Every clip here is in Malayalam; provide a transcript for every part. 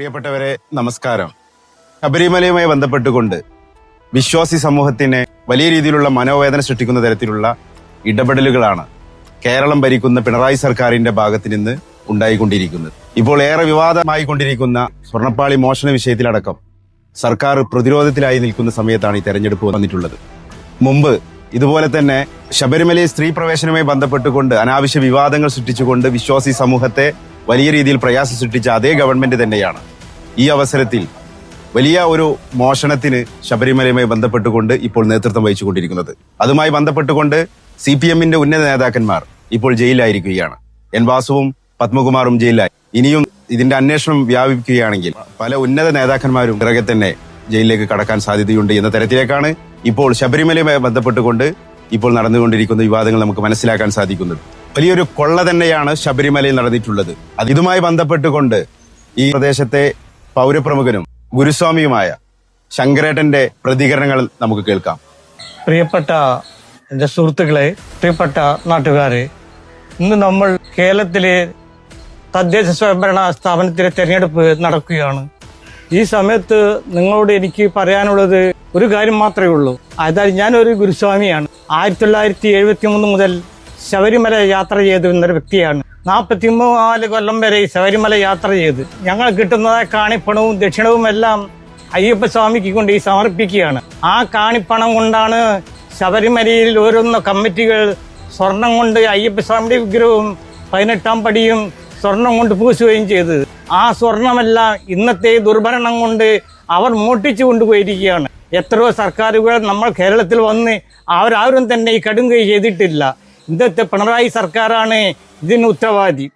പ്രിയപ്പെട്ടവരെ നമസ്കാരം. ശബരിമലയുമായി ബന്ധപ്പെട്ടുകൊണ്ട് വിശ്വാസി സമൂഹത്തിന് വലിയ രീതിയിലുള്ള മനോവേദന സൃഷ്ടിക്കുന്ന തരത്തിലുള്ള ഇടപെടലുകളാണ് കേരളം ഭരിക്കുന്ന പിണറായി സർക്കാരിന്റെ ഭാഗത്ത് നിന്ന് ഉണ്ടായിക്കൊണ്ടിരിക്കുന്നത്. ഇപ്പോൾ ഏറെ വിവാദമായി കൊണ്ടിരിക്കുന്ന സ്വർണപ്പാളി മോഷണ വിഷയത്തിലടക്കം സർക്കാർ പ്രതിരോധത്തിലായി നിൽക്കുന്ന സമയത്താണ് ഈ തെരഞ്ഞെടുപ്പ് വന്നിട്ടുള്ളത്. മുമ്പ് ഇതുപോലെ തന്നെ ശബരിമലയിൽ സ്ത്രീ പ്രവേശനവുമായി ബന്ധപ്പെട്ടുകൊണ്ട് അനാവശ്യ വിവാദങ്ങൾ സൃഷ്ടിച്ചുകൊണ്ട് വിശ്വാസി സമൂഹത്തെ വലിയ രീതിയിൽ പ്രയാസം സൃഷ്ടിച്ച അതേ ഗവൺമെന്റ് തന്നെയാണ്. ഈ അവസരത്തിൽ വലിയ ഒരു മോഷണത്തിന് ശബരിമലയുമായി ബന്ധപ്പെട്ടുകൊണ്ട് ഇപ്പോൾ നേതൃത്വം വഹിച്ചുകൊണ്ടിരിക്കുന്നത്. അതുമായി ബന്ധപ്പെട്ടുകൊണ്ട് സി പി എമ്മിന്റെ ഉന്നത നേതാക്കന്മാർ ഇപ്പോൾ ജയിലിലായിരിക്കുകയാണ്. എൻ വാസുവും പത്മകുമാറും ജയിലിലായി. ഇനിയും ഇതിന്റെ അന്വേഷണം വ്യാപിക്കുകയാണെങ്കിൽ പല ഉന്നത നേതാക്കന്മാരും പിറകെ തന്നെ ജയിലിലേക്ക് കടക്കാൻ സാധ്യതയുണ്ട് എന്ന തരത്തിലേക്കാണ് ഇപ്പോൾ ശബരിമലയുമായി ബന്ധപ്പെട്ടുകൊണ്ട് ഇപ്പോൾ നടന്നുകൊണ്ടിരിക്കുന്ന വിവാദങ്ങൾ നമുക്ക് മനസ്സിലാക്കാൻ സാധിക്കുന്നത്. വലിയൊരു കൊള്ള തന്നെയാണ് ശബരിമലയിൽ നടന്നിട്ടുള്ളത്. അതുമായി ബന്ധപ്പെട്ടുകൊണ്ട് ഈ പ്രദേശത്തെ പൗരപ്രമുഖനും ഗുരുസ്വാമിയുമായ ശങ്കരേട്ടന്റെ പ്രതികരണങ്ങൾ നമുക്ക് കേൾക്കാം. പ്രിയപ്പെട്ട എന്റെ സുഹൃത്തുക്കളെ പ്രിയപ്പെട്ട നാട്ടുകാരെ ഇന്ന് നമ്മൾ കേരളത്തിലെ തദ്ദേശ സ്വയംഭരണ സ്ഥാപനത്തിലെ തെരഞ്ഞെടുപ്പ് നടക്കുകയാണ്. ഈ സമയത്ത് നിങ്ങളോട് എനിക്ക് പറയാനുള്ളത് ഒരു കാര്യം മാത്രമേ ഉള്ളൂ. അതായത് ഞാനൊരു ഗുരുസ്വാമിയാണ്. ആയിരത്തി തൊള്ളായിരത്തി എഴുപത്തി മൂന്ന് മുതൽ ശബരിമല യാത്ര ചെയ്തു എന്നൊരു വ്യക്തിയാണ്. നാൽപ്പത്തി നാല് കൊല്ലം വരെ ശബരിമല യാത്ര ചെയ്ത് ഞങ്ങൾ കിട്ടുന്നതായ കാണിപ്പണവും ദക്ഷിണവും എല്ലാം അയ്യപ്പ സ്വാമിക്ക് കൊണ്ട് ഈ സമർപ്പിക്കുകയാണ്. ആ കാണിപ്പണം കൊണ്ടാണ് ശബരിമലയിൽ ഓരോന്ന കമ്മിറ്റികൾ സ്വർണം കൊണ്ട് അയ്യപ്പ സ്വാമിയുടെ വിഗ്രഹവും പതിനെട്ടാം പടിയും സ്വർണം കൊണ്ട് പൂശുകയും ചെയ്തത് ആ സ്വർണമെല്ലാം ഇന്നത്തെ ദുർഭരണം കൊണ്ട് അവർ മോട്ടിച്ചു കൊണ്ടുപോയിരിക്കുകയാണ്. എത്രയോ സർക്കാരുകൾ നമ്മൾ കേരളത്തിൽ വന്ന് അവരാരും തന്നെ ഈ കടുങ്കൈ ചെയ്തിട്ടില്ല. ഇന്നത്തെ പിണറായി സർക്കാരാണ് ഇതിന് ഉത്തരവാദി.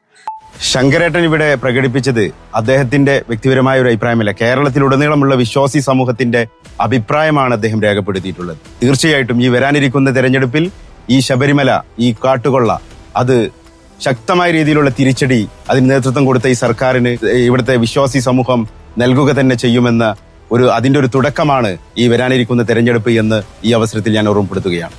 ശങ്കരേട്ടൻ ഇവിടെ പ്രകടിപ്പിച്ചത് അദ്ദേഹത്തിന്റെ വ്യക്തിപരമായ ഒരു അഭിപ്രായമല്ല. കേരളത്തിലുടനീളമുള്ള വിശ്വാസി സമൂഹത്തിന്റെ അഭിപ്രായമാണ് അദ്ദേഹം രേഖപ്പെടുത്തിയിട്ടുള്ളത്. തീർച്ചയായിട്ടും ഈ വരാനിരിക്കുന്ന തെരഞ്ഞെടുപ്പിൽ ഈ ശബരിമല ഈ കാട്ടുകൊള്ള അത് ശക്തമായ രീതിയിലുള്ള തിരിച്ചടി അതിന് നേതൃത്വം കൊടുത്ത ഈ സർക്കാരിന് ഇവിടുത്തെ വിശ്വാസി സമൂഹം നൽകുക തന്നെ ചെയ്യുമെന്ന ഒരു അതിന്റെ ഒരു തുടക്കമാണ് ഈ വരാനിരിക്കുന്ന തെരഞ്ഞെടുപ്പ് എന്ന് ഈ അവസരത്തിൽ ഞാൻ ഓർമ്മപ്പെടുത്തുകയാണ്.